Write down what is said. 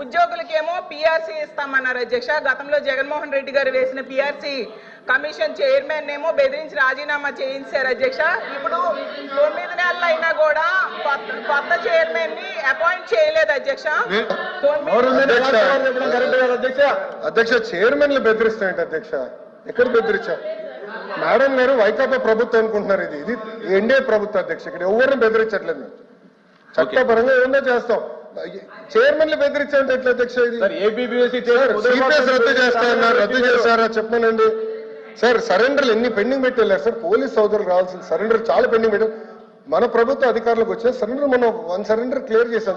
ఉద్యోగులకేమో PRC ఇస్తామన్నారు అధ్యక్ష. గతంలో జగన్మోహన్ రెడ్డి గారు వేసిన పిఆర్సీ కమిషన్ చైర్మన్ ఏమో బెదిరించి రాజీనామా చేయించారు అధ్యక్ష. ఇప్పుడు తొమ్మిది నెలలు అయినా కూడా కొత్త కొత్త చైర్మన్ని అపాయింట్ చేయలేదు అధ్యక్ష. అధ్యక్ష. అధ్యక్ష? చైర్మన్లు బెదిరిస్తాయంట అధ్యక్ష? ఎక్కడ బెదిరించాం? మేడం గారు వైకాపా ప్రభుత్వం అనుకుంటున్నారు ఇది. ఇది ఎన్డీఏ ప్రభుత్వం అధ్యక్ష. ఇక్కడ ఎవరిని బెదిరించట్లేదు. చట్టపరంగా ఏమన్నా చేస్తాం. చైర్మన్లు బెదిరించాలంటే ఎట్లా అధ్యక్ష ఇది? సిపిఎస్ రద్దు చేస్తారన్నారు రద్దు చేస్తారా చెప్పమనండి. సార్ సరెండర్లు ఎన్ని పెండింగ్ పెట్టి వెళ్ళారు సార్ పోలీస్ సోదరులు రావాల్సిన సరెండర్ చాలా పెండింగ్ పెట్టారు. మన ప్రభుత్వ అధికారులకు వచ్చిన సరెండర్ మనం వన్ సరెండర్ క్లియర్ చేశాం.